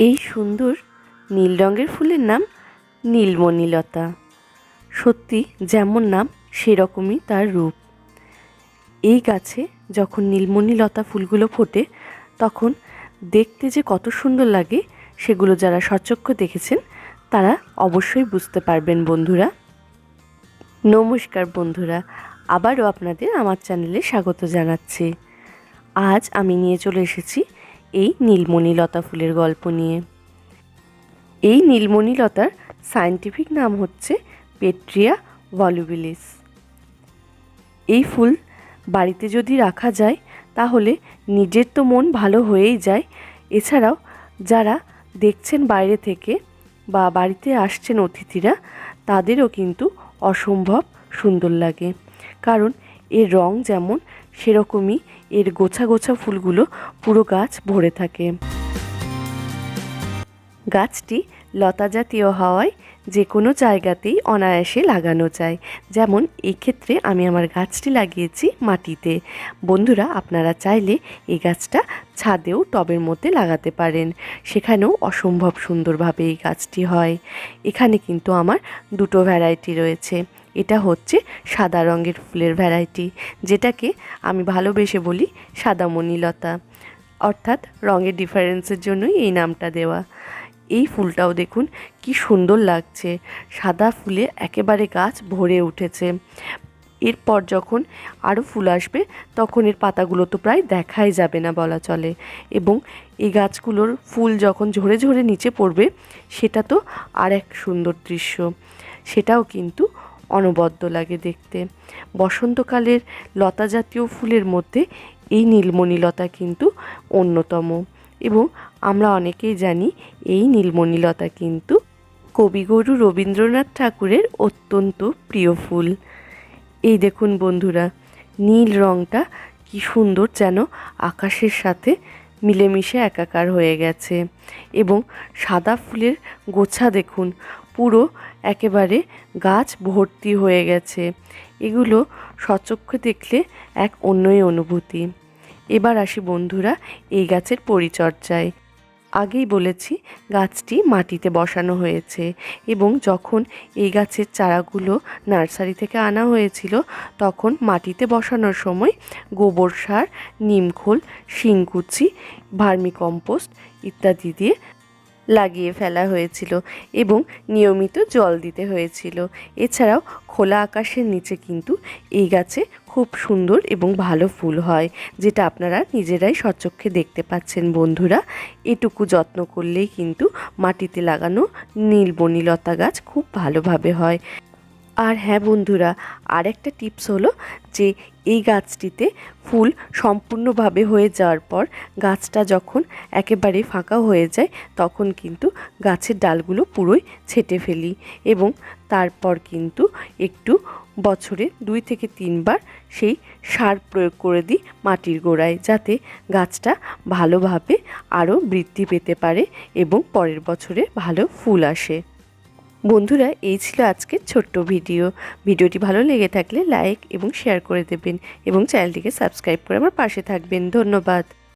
এই সুন্দর নীল রঙের ফুলের নাম নীলমণিলতা। সত্যি যেমন নাম, সেরকমই তার রূপ। এই গাছে যখন নীলমণিলতা ফুলগুলো ফোটে, তখন দেখতে যে কত সুন্দর লাগে, সেগুলো যারা সচক্ষ দেখেছেন, তারা অবশ্যই বুঝতে পারবেন বন্ধুরা। নমস্কার বন্ধুরা, আবারও আপনাদের আমার চ্যানেলে স্বাগত জানাচ্ছি। আজ আমি নিয়ে চলে এসেছি এই নীলমণি লতা ফুলের গল্প নিয়ে। এই নীলমণি লতার সায়েন্টিফিক নাম হচ্ছে পেট্রিয়া ভলুবিলিস। এই ফুল বাড়িতে যদি রাখা যায়, তাহলে নিজের তো মন ভালো হয়েই যায়। এছাড়াও যারা দেখছেন বাইরে থেকে বা বাড়িতে আসছেন অতিথিরা, তাদেরও কিন্তু অসম্ভব সুন্দর লাগে। কারণ এর রং যেমন সেরকমই এর গোছা গোছা ফুলগুলো পুরো গাছ ভরে থাকে। গাছটি লতা জাতীয় হওয়ায় যে কোনো জায়গাতেই অনায়াসে লাগানো যায়। যেমন এই ক্ষেত্রে আমি আমার গাছটি লাগিয়েছি মাটিতে। বন্ধুরা, আপনারা চাইলে এই গাছটা ছাদেও টবের মধ্যে লাগাতে পারেন। সেখানেও অসম্ভব সুন্দরভাবে এই গাছটি হয়। এখানে কিন্তু আমার দুটো ভ্যারাইটি রয়েছে। এটা হচ্ছে সাদা রঙের ফুলের ভ্যারাইটি, যেটাকে আমি ভালোবেসে বলি সাদামণিলতা। অর্থাৎ রঙের ডিফারেন্সের জন্যই এই নামটা দেওয়া। এই ফুলটাও দেখুন, কি সুন্দর লাগছে। সাদা ফুলে একেবারে গাছ ভরে উঠেছে। এরপর যখন আরও ফুল আসবে, তখন এর পাতাগুলো তো প্রায় দেখাই যাবে না বলা চলে। এবং এই গাছগুলোর ফুল যখন ঝরে ঝরে নিচে পড়বে, সেটা তো আর এক সুন্দর দৃশ্য। সেটাও কিন্তু অনবদ্য লাগে দেখতে। বসন্তকালের লতা জাতীয় ফুলের মধ্যে এই নীলমণি লতা কিন্তু অন্যতম। এবং আমরা অনেকেই জানি এই নীলমণিলতা কিন্তু কবিগুরু রবীন্দ্রনাথ ঠাকুরের অত্যন্ত প্রিয় ফুল। এই দেখুন বন্ধুরা, নীল রঙটা কি সুন্দর যেন আকাশের সাথে মিলেমিশে একাকার হয়ে গেছে এবং সাদা ফুলের গোছা দেখুন, পুরো একেবারে গাছ ভর্তি হয়ে গেছে। এগুলো সচক্ষে দেখলে এক অন্যই অনুভূতি। এবার আসি বন্ধুরা এই গাছের পরিচর্যায়। আগেই বলেছি, গাছটি মাটিতে বসানো হয়েছে এবং যখন এই গাছের চারাগুলো নার্সারি থেকে আনা হয়েছিল, তখন মাটিতে বসানোর সময় গোবর সার নিমখোল শিংকুচি, ভার্মিকম্পোস্ট ইত্যাদি দিয়ে লাগিয়ে ফেলা হয়েছিল এবং নিয়মিত জল দিতে হয়েছিল। এছাড়াও খোলা আকাশের নিচে কিন্তু এই গাছে খুব সুন্দর এবং ভালো ফুল হয়, যেটা আপনারা নিজেরাই সচক্ষে দেখতে পাচ্ছেন বন্ধুরা। এটুকু যত্ন করলেই কিন্তু মাটিতে লাগানো নীলবনিলতা গাছ খুব ভালোভাবে হয়। আর হ্যাঁ বন্ধুরা আর একটা টিপস হলো যে এই গাছটিতে ফুল সম্পূর্ণভাবে হয়ে যাওয়ার পর গাছটা যখন একেবারে ফাঁকা হয়ে যায়, তখন কিন্তু গাছের ডালগুলো পুরোই ছেটে ফেলি এবং তারপর কিন্তু একটু বছরে দুই থেকে তিনবার সেই সার প্রয়োগ করে দিই মাটির গোড়ায় যাতে গাছটা ভালোভাবে আরও বৃদ্ধি পেতে পারে এবং পরের বছরে ভালো ফুল আসে। বন্ধুরা, এই ছিল আজকের ছোট্ট ভিডিও। ভিডিওটি ভালো লেগে থাকলে লাইক এবং শেয়ার করে দেবেন এবং চ্যানেলটিকে সাবস্ক্রাইব করে আমার পাশে থাকবেন। ধন্যবাদ।